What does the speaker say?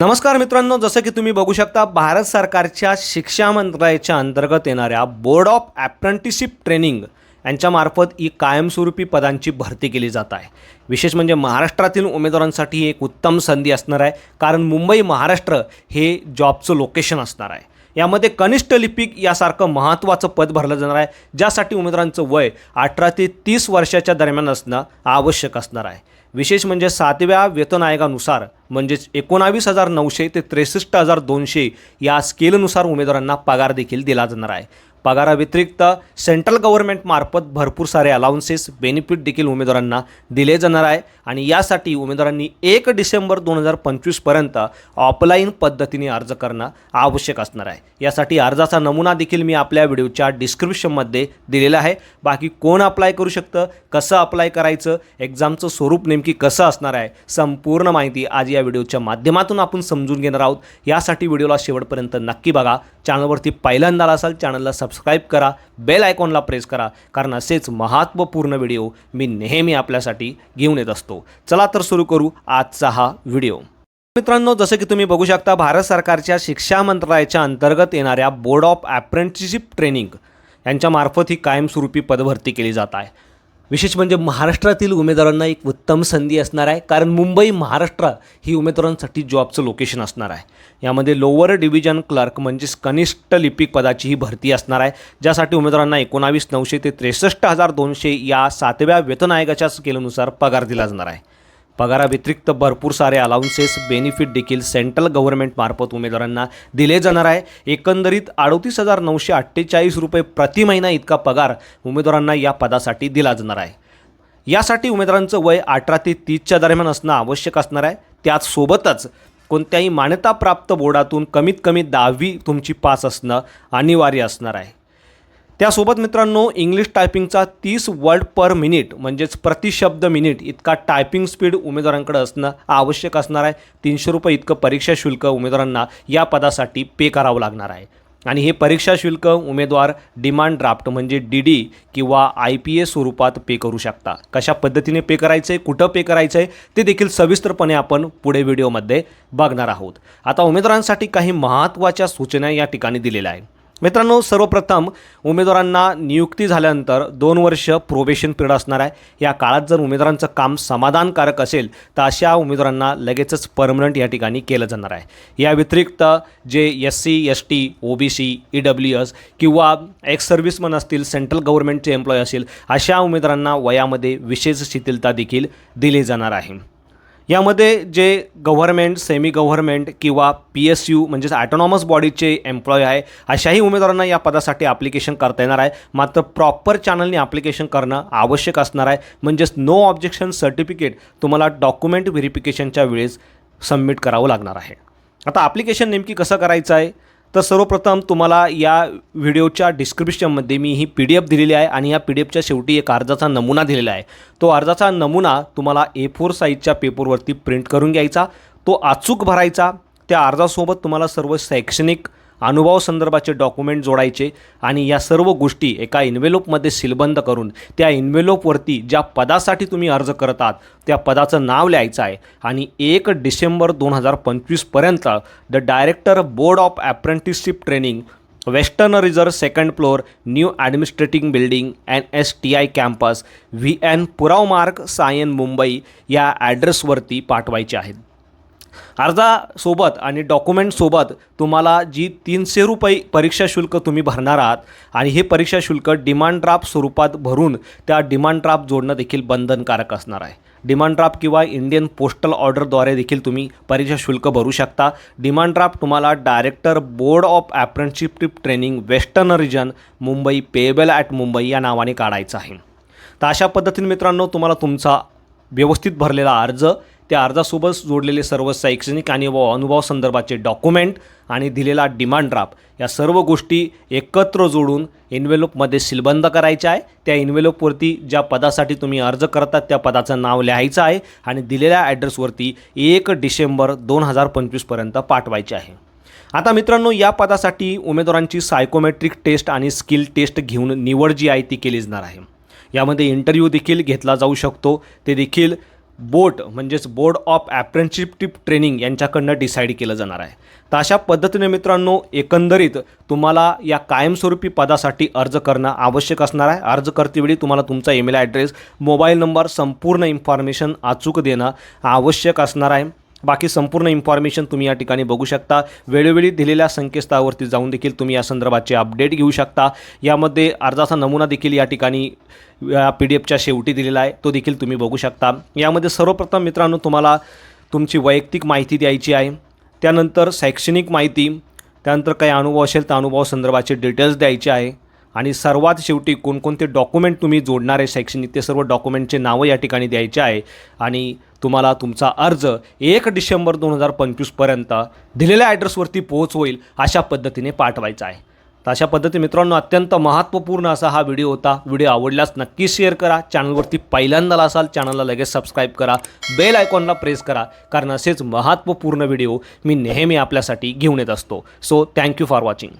नमस्कार मित्रांनो जसं की तुम्ही बघू शकता भारत सरकारच्या शिक्षा मंत्रालयाच्या अंतर्गत येणाऱ्या बोर्ड ऑफ ॲप्रेंटिसशिप ट्रेनिंग यांच्यामार्फत ही कायमस्वरूपी पदांची भरती केली जात आहे. विशेष म्हणजे महाराष्ट्रातील उमेदवारांसाठी एक उत्तम संधी असणार आहे कारण मुंबई महाराष्ट्र हे जॉबचं लोकेशन असणार आहे. यामध्ये कनिष्ठ लिपिक यासारखं महत्त्वाचं पद भरलं जाणार आहे ज्यासाठी उमेदवारांचं वय अठरा ते तीस वर्षाच्या दरम्यान असणं आवश्यक असणार आहे. विशेष म्हणजे सातव्या वेतन आयोगानुसार म्हणजेच एकोणावीस हजार नऊशे ते त्रेसष्ट हजार दोनशे या स्केलनुसार उमेदवारांना पगार देखील दिला जाणार आहे. पगाराव्यतिरिक्त सेंट्रल गव्हर्नमेंटमार्फत भरपूर सारे अलाउन्सेस बेनिफिट देखील उमेदवारांना दिले जाणार आहे आणि यासाठी उमेदवारांनी एक डिसेंबर दोन हजार पंचवीसपर्यंत ऑफलाईन पद्धतीने अर्ज करणं आवश्यक असणार आहे. यासाठी अर्जाचा नमुना देखील मी आपल्या व्हिडिओच्या डिस्क्रिप्शनमध्ये दिलेला आहे. बाकी कोण अप्लाय करू शकतं कसं अप्लाय करायचं एक्झामचं स्वरूप नेमकं कसं असणार आहे संपूर्ण माहिती आज या व्हिडिओच्या माध्यमातून आपण समजून घेणार आहोत. यासाठी व्हिडिओला शेवटपर्यंत नक्की बघा. चॅनलवरती पहिल्यांदा असाल चॅनलला सबस्क्राईब करा बेल आयकॉनला प्रेस करा कारण असेच महत्त्वपूर्ण व्हिडिओ मी नेहमी आपल्यासाठी घेऊन येत असतो. चला तर सुरू करू आजचा हा व्हिडिओ. मित्रांनो जसं की तुम्ही बघू शकता भारत सरकारच्या शिक्षा मंत्रालयाच्या अंतर्गत येणाऱ्या बोर्ड ऑफ ॲप्रेंटिसशिप ट्रेनिंग यांच्यामार्फत ही कायमस्वरूपी पदभरती केली जात आहे. विशेष म्हणजे महाराष्ट्रातील उमेदवारांना एक उत्तम संधी असणार आहे कारण मुंबई महाराष्ट्र ही उमेदवारांसाठी जॉबचं लोकेशन असणार आहे. यामध्ये लोअर डिव्हिजन क्लर्क म्हणजेच कनिष्ठ लिपिक पदाची ही भरती असणार आहे ज्यासाठी उमेदवारांना एकोणावीस नऊशे ते त्रेसष्ट हजार दोनशे या सातव्या वेतन आयोगाच्या स्केलनुसार पगार दिला जाणार आहे. पगाराव्यतिरिक्त भरपूर सारे अलाउन्सेस बेनिफिट देखील सेंट्रल गव्हर्नमेंटमार्फत उमेदवारांना दिले जाणार आहे. एकंदरीत अडतीस हजार नऊशे अठ्ठेचाळीस रुपये प्रति महिना इतका पगार उमेदवारांना या पदासाठी दिला जाणार आहे. यासाठी उमेदवारांचं वय अठरा ते तीसच्या दरम्यान असणं आवश्यक असणार आहे. त्याचसोबतच कोणत्याही मान्यताप्राप्त बोर्डातून कमीत कमी दहावी तुमची पास असणं अनिवार्य असणार आहे. त्यासोबत मित्रांनो इंग्लिश टायपिंगचा तीस वर्ड पर मिनिट म्हणजेच प्रतिशब्द मिनिट इतका टायपिंग स्पीड उमेदवारांकडे असणं आवश्यक असणार आहे. तीनशे रुपये इतकं परीक्षा शुल्क उमेदवारांना या पदासाठी पे करावं लागणार आहे. आणि हे परीक्षा शुल्क उमेदवार डिमांड ड्राफ्ट म्हणजे डी डी किंवा आय पी ए स्वरूपात पे करू शकता. कशा पद्धतीने पे करायचं आहे कुठं पे करायचं आहे ते देखील सविस्तरपणे आपण पुढे व्हिडिओमध्ये बघणार आहोत. आता उमेदवारांसाठी काही महत्त्वाच्या सूचना या ठिकाणी दिलेल्या आहेत. मित्रांनो सर्वप्रथम उमेदवारांना नियुक्ती झाल्यानंतर दोन वर्ष प्रोबेशन पिरियड असणार आहे. या काळात जर उमेदवारांचं काम समाधानकारक असेल तर अशा उमेदवारांना लगेचच परमनंट या ठिकाणी केलं जाणार आहे. या व्यतिरिक्त जे S C S T O B C E W S किंवा एक्स सर्व्हिसमन असतील सेंट्रल गव्हर्नमेंटचे एम्प्लॉय असेल अशा उमेदवारांना वयामध्ये विशेष शिथिलता देखील दिली जाणार आहे. यामध्ये जे गव्हर्मेंट सेमी गव्हर्मेंट किंवा पी एस यू म्हणजेच ॲटोनॉमस बॉडीचे एम्प्लॉय आहे अशाही उमेदवारांना या पदासाठी ॲप्लिकेशन करता येणार आहे. मात्र प्रॉपर चॅनलने ॲप्लिकेशन करणं आवश्यक असणार आहे. म्हणजेच नो ऑब्जेक्शन सर्टिफिकेट तुम्हाला डॉक्युमेंट व्हेरिफिकेशनच्या वेळेस सबमिट करावं लागणार आहे. आता ॲप्लिकेशन नेमकी कसं करायचं आहे? तर सर्वप्रथम तुम्हाला या व्हिडिओच्या डिस्क्रिप्शनमध्ये मी ही पी डी एफ दिलेली आहे आणि या पी डी एफच्या शेवटी एक अर्जाचा नमुना दिलेला आहे. तो अर्जाचा नमुना तुम्हाला ए फोर साईजच्या पेपरवरती प्रिंट करून घ्यायचा. तो अचूक भरायचा. त्या अर्जासोबत तुम्हाला सर्व शैक्षणिक अनुभव संदर्भाचे डॉक्युमेंट जोडायचे आणि या सर्व गोष्टी एका इन्व्हेलोपमध्ये सीलबंद करून त्या इन्व्हेलोपवरती ज्या पदासाठी तुम्ही अर्ज करत आहात त्या पदाचं नाव लिहायचं आहे. आणि एक डिसेंबर दोन हजार पंचवीसपर्यंत the director board of apprenticeship training western reserve second floor new administrating building N S T I campus V N Purav मार्ग सायन मुंबई या ॲड्रेसवरती पाठवायचे आहेत. अर्जासोबत आणि डॉक्युमेंटसोबत तुम्हाला जी तीनशे रुपये परीक्षा शुल्क तुम्ही भरणार आहात आणि हे परीक्षा शुल्क डिमांड ड्राफ्ट स्वरूपात भरून त्या डिमांड ड्राफ्ट जोडणं देखील बंधनकारक असणार आहे. डिमांड ड्राफ्ट किंवा इंडियन पोस्टल ऑर्डरद्वारे देखील तुम्ही परीक्षा शुल्क भरू शकता. डिमांड ड्राफ्ट तुम्हाला director board of apprenticeship training western region Mumbai payable at Mumbai या नावाने काढायचं आहे. तर अशा पद्धतीने मित्रांनो तुम्हाला तुमचा व्यवस्थित भरलेला अर्ज त्या अर्जासोबत जोडलेले सर्व शैक्षणिक आणि व अनुभव संदर्भाचे डॉक्युमेंट आणि दिलेला डिमांड ड्राफ्ट या सर्व गोष्टी एकत्र जोडून इन्व्हेलोपमध्ये सीलबंद करायच्या आहे. त्या इन्व्हेलोपवरती ज्या पदासाठी तुम्ही अर्ज करतात त्या पदाचं नाव लिहायचं आहे आणि दिलेल्या ॲड्रेसवरती एक डिसेंबर दोन हजार पंचवीसपर्यंत पाठवायचे आहे. आता मित्रांनो या पदासाठी उमेदवारांची सायकोमेट्रिक टेस्ट आणि स्किल टेस्ट घेऊन निवड जी आहे ती केली जाणार आहे. यामध्ये इंटरव्ह्यू देखील घेतला जाऊ शकतो. ते देखील बोट म्हणजेच बोर्ड ऑफ ॲप्रेंटिसशिप ट्रेनिंग यांच्याकडनं डिसाईड केलं जाणार आहे. तर अशा पद्धतीने मित्रांनो एकंदरीत तुम्हाला या कायमस्वरूपी पदासाठी अर्ज करणं आवश्यक असणार आहे. अर्ज करतेवेळी तुम्हाला तुमचा ईमेल ॲड्रेस मोबाईल नंबर संपूर्ण इन्फॉर्मेशन अचूक देणं आवश्यक असणार आहे. बाकी संपूर्ण इन्फॉर्मेशन तुम्ही या ठिकाणी बघू शकता. वेळोवेळी दिलेल्या संकेतस्थळावरती जाऊन देखील तुम्ही या संदर्भाचे अपडेट घेऊ शकता. यामध्ये अर्जाचा नमुना देखील या ठिकाणी पी डी एफच्या शेवटी दिलेला आहे. तो देखील तुम्ही बघू शकता. यामध्ये सर्वप्रथम मित्रांनो तुम्हाला तुमची वैयक्तिक माहिती द्यायची आहे. त्यानंतर शैक्षणिक माहिती त्यानंतर काही अनुभव असेल तर अनुभव संदर्भाचे डिटेल्स द्यायचे आहे. आणि सर्वात शेवटी कोणकोणते डॉक्युमेंट तुम्ही जोडणार आहे शैक्षणिक ते सर्व डॉक्युमेंटचे नावं या ठिकाणी द्यायचे आहे. आणि तुम्हाला तुमचा अर्ज एक डिसेंबर दोन हजार पंचवीसपर्यंत दिलेल्या ॲड्रेसवरती पोहोच होईल अशा पद्धतीने पाठवायचा आहे. तर अशा पद्धती मित्रांनो अत्यंत महत्त्वपूर्ण असा हा व्हिडिओ होता. व्हिडिओ आवडल्यास नक्की शेअर करा. चॅनलवरती पहिल्यांदा असाल चॅनलला लगेच सबस्क्राईब करा. बेल आयकॉनला प्रेस करा कारण असेच महत्त्वपूर्ण व्हिडिओ मी नेहमी आपल्यासाठी घेऊन येत असतो. So thank you for watching